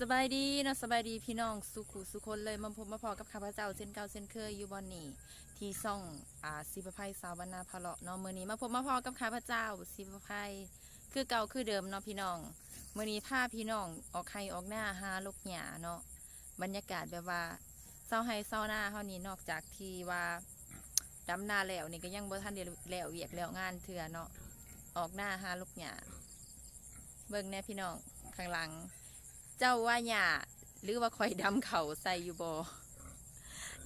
สบายดีเนาะสบายดีพี่น้องสุขุสุคนเลยมาพบมาพอกับข้าพเจ้าเส้นเก่าเส้นเคยอยู่บอนนี่ที่ซ่องอ่าสิบภัยสาวบรรณาพะเลาะเนาะมื้อนี้มาพบมาพอกับข้าพเจ้าสิบภัยคือเก่าคือเดิมเนาะพี่น้องมื้อนี้พาพี่น้องออกไข่ออกหน้าหาลูกหญ้าเนาะบรรยากาศแบบว่าเศร้าไห้เศร้าหน้าเฮานี่นอกจากที่ว่าดำนาแล้วนี่ก็ยังบ่ทันได้แล้วเวียกแล้วงานเถื่อเนาะออกหน้าหาลูกหญ้าเบิ่งแน่พี่น้องข้างหลัง เจ้าว่าหญ้าหรือว่าคอยดำเขาใส่อยู่บ่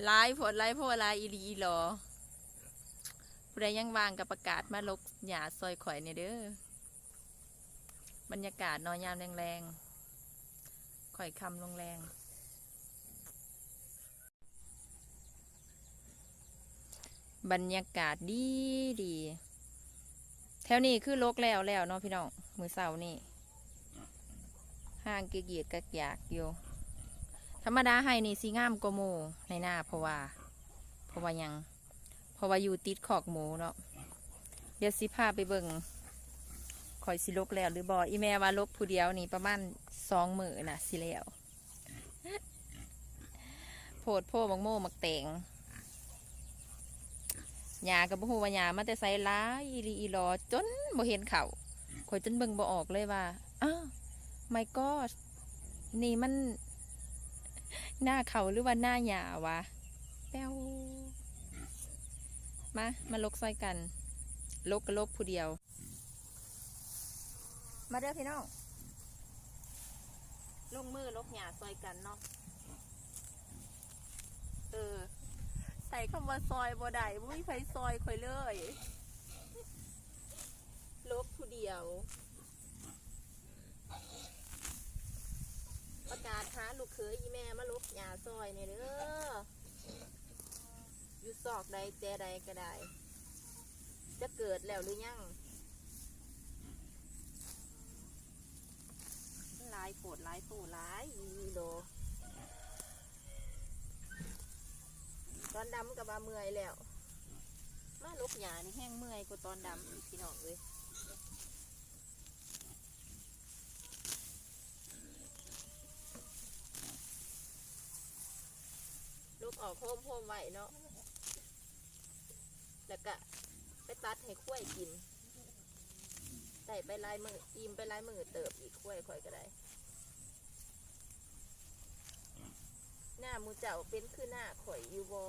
หลายผลหลายโพหลายอีหลีอีหลอผู้ใดยังวางกับประกาศมาลกหญ้าซอยข่อยเนี่ยเด้อบรรยากาศนอนยามแรงๆข่อยคำลงแรง บรรยากาศดีดี แถวนี้คือลกแล้วแล้วเนาะพี่น้องมือเสาร์นี่ ห้างเกียดกักอยากอยู่ ธรรมดาให้นี่สีงามกว่าหมูในหน้าเพราะว่า เพราะว่ายัง เพราะว่าอยู่ติดขอกหมูเนาะ เดี๋ยวสิพาไปเบิ่งคอยสิลกแล้ว หรือบออีแม่ว่าลกผู้เดียวนี่ประมาณสองมือน่ะสิแล้วโพดโพมักโม่มักแตงหยากับหูว่ายามาแต่ใส่ล้ายอีลีอีหลอจนบ่เห็นเขาคอยจนเบิ่งบ่ออกเลยว่าอ้าว ไม่ก็นี่มัน หน้าเขาหรือว่าหน้าหยาวะ แป้วมา มาลกซอยกัน ลกก็ลกผู้เดียว มาเด้อพี่น้องลงมือลกหยาซอยกันเนาะ เออ ใส่คำว่าซอยบ่ได้บ่มีไฟซอยข่อยเลย ลกผู้เดียว ประกาศหาลูกเข ยอีแม่มาลุกหยาซอยเนี่ยเด้ออยู่ซอกใดแจใดก็ได้ จะเกิดแล้วหรือยังลายโผดลายโผดลายอีโดตอนดำกับบาเมื่อยแล้ว มาลุกหยานี่แห้งเมื่อยกว่าตอนดำพี่น้องเลย ออกโฮมโฮมไว้เนาะ แล้วก็ไปตัดให้ข้วยกินใส่ไปลายมืออิ่มไปลายมือเติบอีกข้วยข่อยก็ได้ หน้ามูเจ้าเป็นคือหน้าข่อยอยู่บอ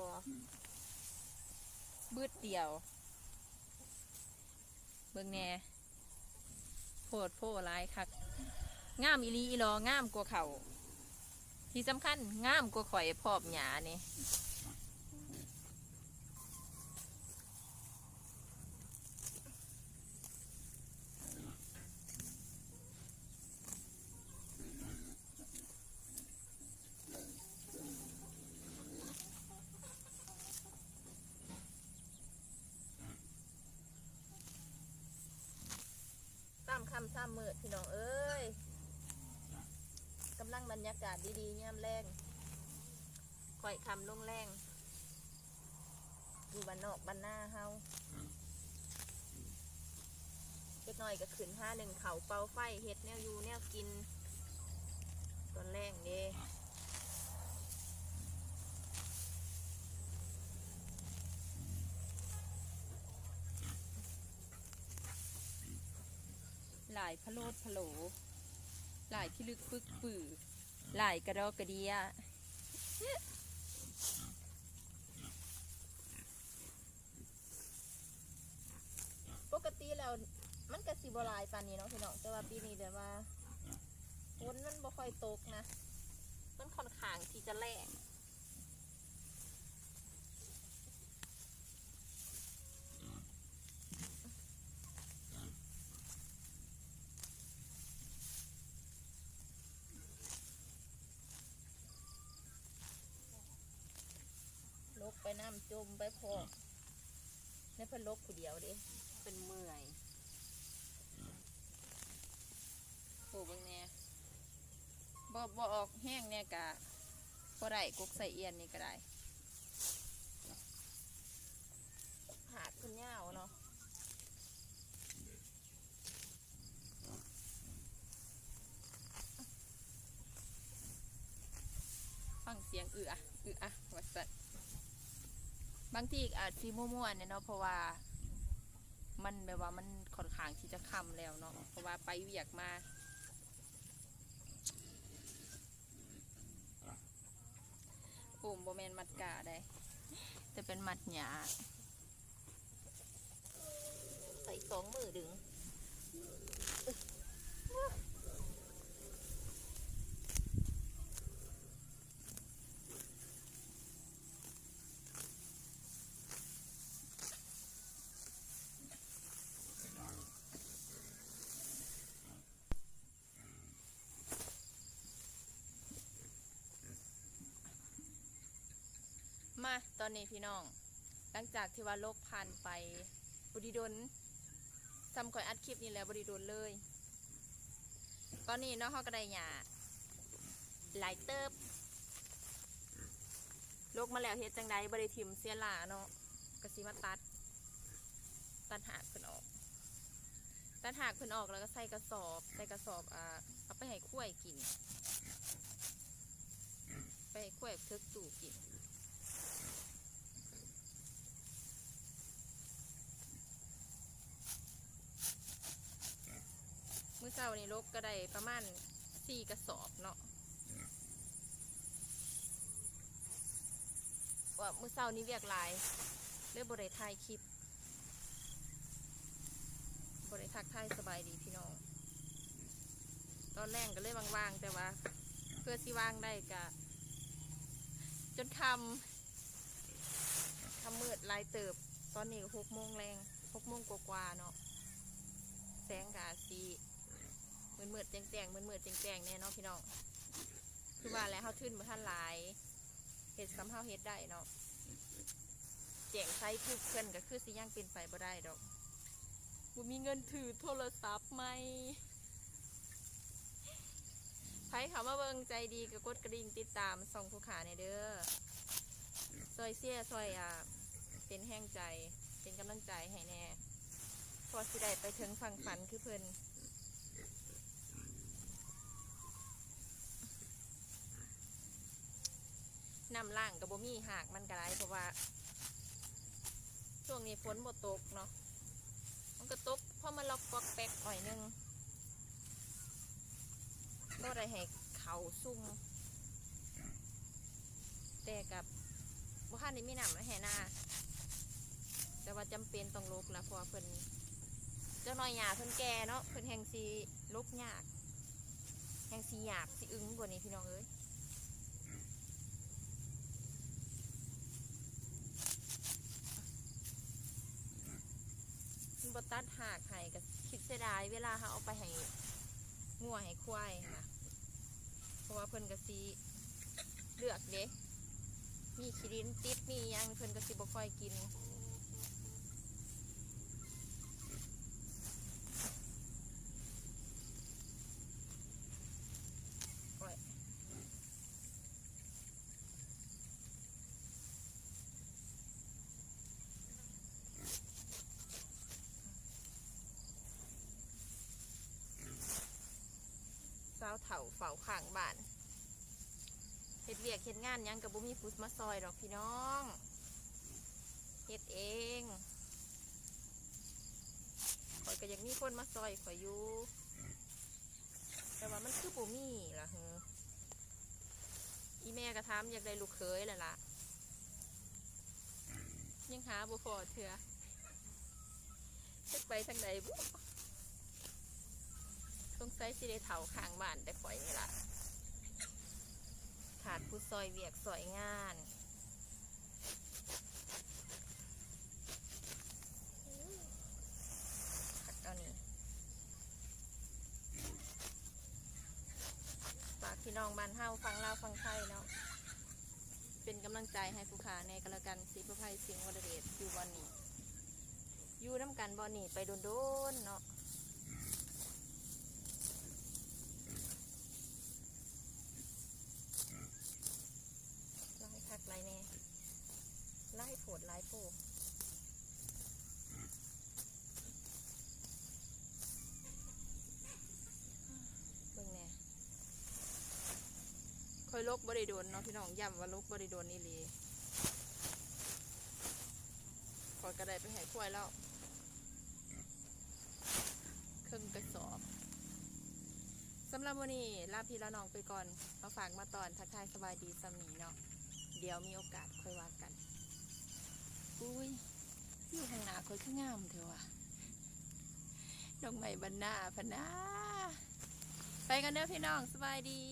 บืดเดียว เบิ่งแหน่โพดโพหลายคัก งามอีหลีอีหลองามกว่าเขา ที่สำคัญงามกว่าข่อยพอบหยานี่ตามคำซ้ำมืดพี่น้องเอ้ย กำลังบรรยากาศดีๆย่มแรงข่อยคำลงแรงอยู่บ้านนอกบ้านหน้าเฮาเล็กน้อยก็ขึ้นห้าหนึ่งเขาเป่าไฟเฮ็ดแนวอยู่แนวกินตอนแรกเด้หลายพะโลดพะโหล หลายที่ลึกปึกปือหลายกระดอกกระเดียปกติแล้วมันกระสีบหลายปานนี้เนาะพี่น้องแต่ว่าปีนี้แบบว่าฝนมันบ่ค่อยตกนะ มันค่อนข้างที่จะแรง ไปน้ำจมไปพอในเพิ่นลกผู้เดียวเด้เป็นเมื่อยโหเบิ่งแหน่บ่บ่ออกแห้งเนี่ยกะบ่ได้กกใส่เอียนนี่ก็ได้หาดคุณย่าวเนาะสียงเอือเอือวัดสัต บางทีอาจซีมั่วๆเนี่ยเนาะเพราะว่ามันแบบว่ามันค่อนข้างที่จะคำแล้วเนาะเพราะว่าไปเวียกมาปุ่มโบแมนมัดกาได้จะเป็นมัดหยาใส่สองมือดึง ตอนนี้พี่น้อง หลังจากที่ว่าโลกผ่านไปบริดลซ้ำก่อยอัดคลิปนี่แล้วบริดลเลย ตอนนี้เนาะเขาก็ได้หยาหลายเติบโลกมาแล้วเฮ็ดจังใดบริทิมเสียหลาเนาะกระสิมาตัด ตัดหากเพิ่นออก ตัดหากเพิ่นออกแล้วก็ใส่กระสอบ ใส่กระสอบอ่าเอาไปให้ข้วยกิน ไปให้ข้วยเทิกตู่กิน มื้อเช้า นี่ลกก็ได้ประมาณสี่กระสอบเนาะว่ามือเช้านี้เวียกลายเลยบ่ได้ถ่ายคลิปบ่ได้ทักทายสบายดีพี่น้อง ตอนแรกก็เลยว่างๆ แต่ว่า เพื่อสิว่างได้กะ จนคำคำมืดลายเติบ ตอนนี้หกโมงแรงหกโมงกว่าๆเนาะแสงกาสี มืดมืดๆแจงแจ้งมืดมืดๆแจงแจงๆแน่เนาะพี่น้องคือว่าแล้วเฮาทื่นมาท่านหลายเฮ็ดซ้ำเฮาเฮ็ดได้เนาะแจงไซทุกเพื่อนก็คือสิยังเป็นไปบ่ได้ดอกบ่มีเงินถือโทรศัพท์ไหมใครเขามาเบิงใจดีก็กดกระดิ่งติดตามส่องผู้ขาในเด้อซอยเสียซอยอ่าเป็นแห้งใจเป็นกำลังใจให้แน่พอสิได้ไปถึงฝั่งฝันคือเพิ่น น้ำล่างกับบ่มีหากมันกระไรเพราะว่า ช่วงนี้ฝนบ่ตกเนาะมันก็ตกเพราะมันล็อกปอกแป๊กหน่อยนึงก็ได้ให้เขาซุ่มแต่กับบ่คันนี้มีน้ำมาแห่หน้าแต่ว่าจำเป็นต้องลกละเพราะว่าเพิ่นเจ้าน้อยหยาเพิ่นแก่เนาะเพิ่นแหงสีลกยากแหงสีหยาบสีอึ้งกว่านี้พี่น้องเอ้ย บตัดหากให้ก็คิดเสียดายเวลาเขาเอาไปให้งัวให้ควายค่ะเพราะว่าเพิ่นกระซีเลือกเด็กมีขี้ดินติดมียังเพิ่นกระซีบ่ค่อยกิน เถ่าเฝ้าข้างบ้านเฮ็ดเวียกเฮ็ดงานยังกับบุมีผู้มาซอยดอกพี่น้องเฮ็ดเองข่อยก็ยากมีคนมาซอยข่อยอยู่แต่ว่ามันคือบุมีล่ะเฮออีแม่ก็ถามอยากได้ลูกเขยแหละล่ะยังหาบุพอเถื่อจะไปทางใดบุ งสัยสิได้เถาข้างบ้านแต่ข่อยนี่ล่ะขาดผู้ซอยเวียกซอยงานขัดเอานี่ฝากพี่น้องบ้านเฮาฟังเล่าฟังไทยเนาะเป็นกำลังใจให้ผู้ขาในกระกันสีประภัยสิงห์วรเดชอยู่บอนนี้ อยู่น้ำกันบอนนี้ไปโดนๆเนาะ ไล่คักไล่แน่ไล่โผดไล่โผเบิ่งแน่ค ค่อยล กบริโดนเนาะพี่น้องย้ำว่าลกบริโดนนี่ลีขอกระไดไปใหายควยแล้วเครึ่องกระสอบสำหรับวันนี้ลาพี่ละน้องไปก่อนมาฝากมาตอนทักทายสบายดีสำนีเนาะเดี๋ยวมีโอกาสค่อยว่ากัน อุ้ยอยู่ข้างหน้าค่อยคืองามเถอะว่ะดอกไม้บรรณาพนาไปกันเด้อพี่น้องสบายดี